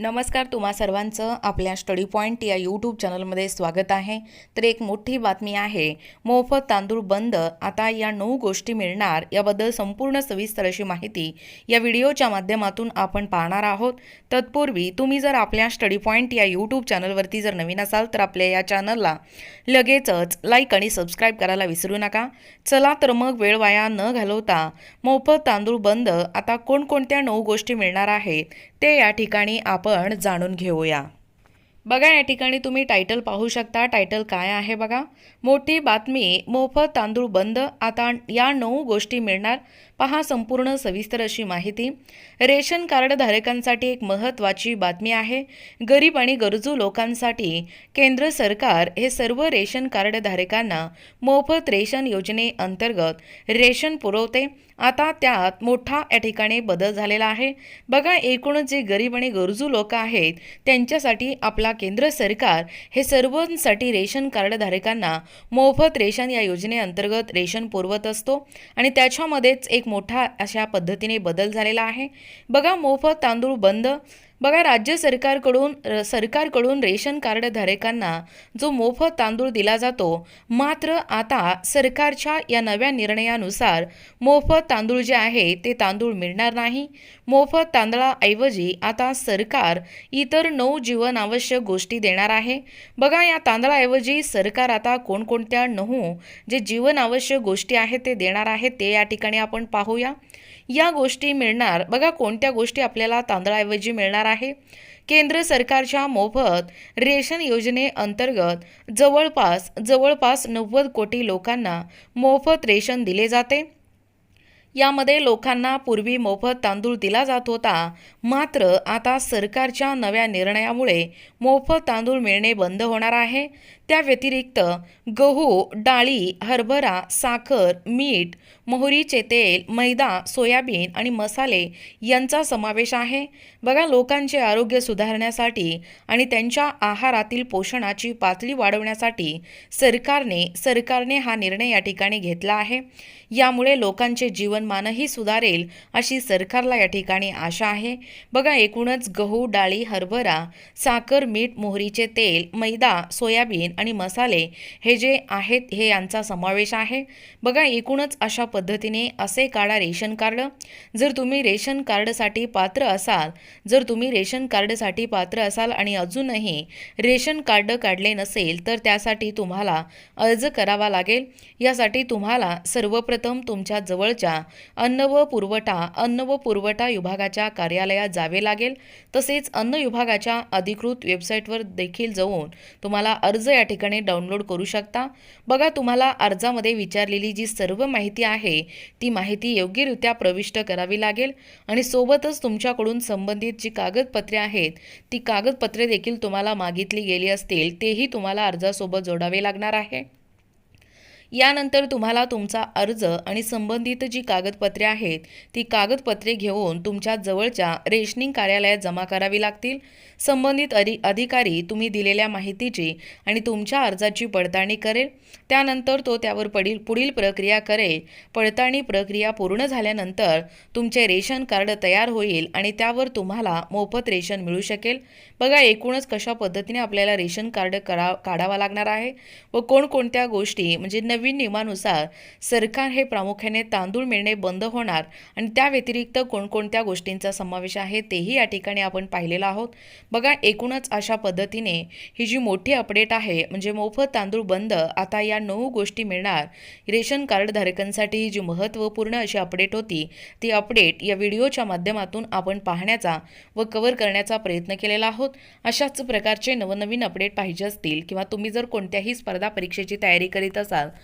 नमस्कार तुम्हा सर्वांचं आपल्या स्टडी पॉईंट या यूट्यूब चॅनलमध्ये स्वागत आहे. तर एक मोठी बातमी आहे मोफत तांदूळ बंद आता या नऊ गोष्टी मिळणार याबद्दल संपूर्ण सविस्तर अशी माहिती या व्हिडिओच्या माध्यमातून आपण पाहणार आहोत. तत्पूर्वी तुम्ही जर आपल्या स्टडी पॉईंट या यूट्यूब चॅनलवरती जर नवीन असाल तर आपल्या या चॅनलला लगेचच लाईक आणि सबस्क्राईब करायला विसरू नका. चला तर मग वेळ वाया न घालवता मोफत तांदूळ बंद आता कोणकोणत्या नऊ गोष्टी मिळणार आहेत ते या ठिकाणी आपण जाणून घेऊया. बघा या ठिकाणी तुम्ही टायटल पाहू शकता. टायटल काय आहे बघा? मोठी बातमी मोफत तांदूळ बंद. आता या नऊ गोष्टी मिळणार. पहा संपूर्ण सविस्तर अशी माहिती. रेशन कार्ड धारकांसाठी एक महत्त्वाची बातमी आहे. गरीब आणि गरजू लोकांसाठी केंद्र सरकार हे सर्व रेशन कार्ड धारकांना मोफत रेशन योजनेअंतर्गत रेशन पुरवते. आता त्यात मोठा या ठिकाणी बदल झालेला आहे. बघा एकूणच जे गरीब आणि गरजू लोक आहेत त्यांच्यासाठी आपला केंद्र सरकार हे सर्वांसाठी रेशन कार्ड धारकांना मोफत रेशन या योजनेअंतर्गत रेशन पुरवत असतो. आणि त्याच्यामध्येच एक मोठा अशा पद्धतीने बदल झालेला आहे. बघा मोफत तांदूळ बंद बघा राज्य सरकारकडून र- सरकारकडून रेशन कार्ड धारकांना जो मोफत तांदूळ दिला जातो मात्र आता सरकारच्या या नव्या निर्णयानुसार मोफत तांदूळ जे आहे ते तांदूळ मिळणार नाही. मोफत तांदळाऐवजी आता सरकार इतर नऊ जीवनावश्यक गोष्टी देणार आहे. बघा या तांदळाऐवजी सरकार आता कोणकोणत्या नऊ जे जीवनावश्यक गोष्टी आहेत ते देणार आहे ते या ठिकाणी आपण पाहूया. या गोष्टी मिळणार. बघा कोणत्या गोष्टी आपल्याला तांदळाऐवजी मिळणार आहे? केंद्र सरकारच्या मोफत रेशन योजनेअंतर्गत जवळपास जवळपास नव्वद कोटी लोकांना मोफत रेशन दिले जाते. यामध्ये लोकांना पूर्वी मोफत तांदूळ दिला जात होता. मात्र आता सरकारच्या नव्या निर्णयामुळे मोफत तांदूळ मिळणे बंद होणार आहे. त्या व्यतिरिक्त गहू डाळी हरभरा साखर मीठ मोहरीचे तेल मैदा सोयाबीन आणि मसाले यांचा समावेश आहे. बघा लोकांचे आरोग्य सुधारण्यासाठी आणि त्यांच्या आहारातील पोषणाची पातळी वाढवण्यासाठी सरकारने सरकारने हा निर्णय या ठिकाणी घेतला आहे. यामुळे लोकांचे जीवनमानही सुधारेल अशी सरकारला या ठिकाणी आशा आहे. बघा एकूणच गहू डाळी हरभरा साखर मीठ मोहरीचे तेल मैदा सोयाबीन आणि मसाले हे जे आहेत हे यांचा समावेश आहे. बघा एकूणच अशा पद्धतीने असे काढा रेशन कार्ड. जर तुम्ही रेशन कार्डसाठी पात्र असाल जर तुम्ही रेशन कार्डसाठी पात्र असाल आणि अजूनही रेशन कार्ड काढले नसेल तर त्यासाठी तुम्हाला अर्ज करावा लागेल. यासाठी तुम्हाला सर्वप्रथम तुमच्या जवळच्या अन्न व पुरवठा अन्न व पुरवठा विभागाच्या कार्यालयात जावे लागेल. तसेच अन्न विभागाच्या अधिकृत वेबसाईटवर देखील जाऊन तुम्हाला अर्ज या ठिकाणी डाउनलोड करू शकता. बघा तुम्हाला अर्जामध्ये विचारलेली जी सर्व माहिती आहे ती माहिती योग्यरित्या प्रविष्ट करावी लागेल आणि सोबतच तुमच्याकडून संबंधित जी कागदपत्रे आहेत ती कागदपत्रे देखील तुम्हाला मागितली गेली असतील तेही तुम्हाला अर्जासोबत जोडावे लागणार आहे. यानंतर तुम्हाला तुमचा अर्ज आणि संबंधित जी कागदपत्रे आहेत ती कागदपत्रे घेऊन तुमच्या जवळच्या रेशनिंग कार्यालयात जमा करावी लागतील. संबंधित अधि अधिकारी तुम्ही दिलेल्या माहितीची आणि तुमच्या अर्जाची पडताळणी करेल. त्यानंतर तो त्यावर पडील पुढील प्रक्रिया करेल. पडताळणी प्रक्रिया पूर्ण झाल्यानंतर तुमचे रेशन कार्ड तयार होईल आणि त्यावर तुम्हाला मोफत रेशन मिळू शकेल. बघा एकूणच कशा पद्धतीने आपल्याला रेशन कार्ड करा काढावा लागणार आहे व कोणकोणत्या गोष्टी म्हणजे नवीन नियमानुसार सरकार हे प्रामुख्याने तांदूळ मिळणे बंद होणार आणि त्या व्यतिरिक्त कोणकोणत्या गोष्टींचा समावेश आहे तेही या ठिकाणी आपण पाहिलेलं आहोत. बघा एकूणच अशा पद्धतीने ही जी मोठी अपडेट आहे म्हणजे मोफत तांदूळ बंद आता या नऊ गोष्टी मिळणार. रेशन कार्ड धारकांसाठी ही जी महत्त्वपूर्ण अशी अपडेट होती ती अपडेट या व्हिडिओच्या माध्यमातून आपण पाहण्याचा व कव्हर करण्याचा प्रयत्न केलेला आहोत. अशाच प्रकारचे नवनवीन अपडेट पाहिजे असतील किंवा तुम्ही जर कोणत्याही स्पर्धा परीक्षेची तयारी करीत असाल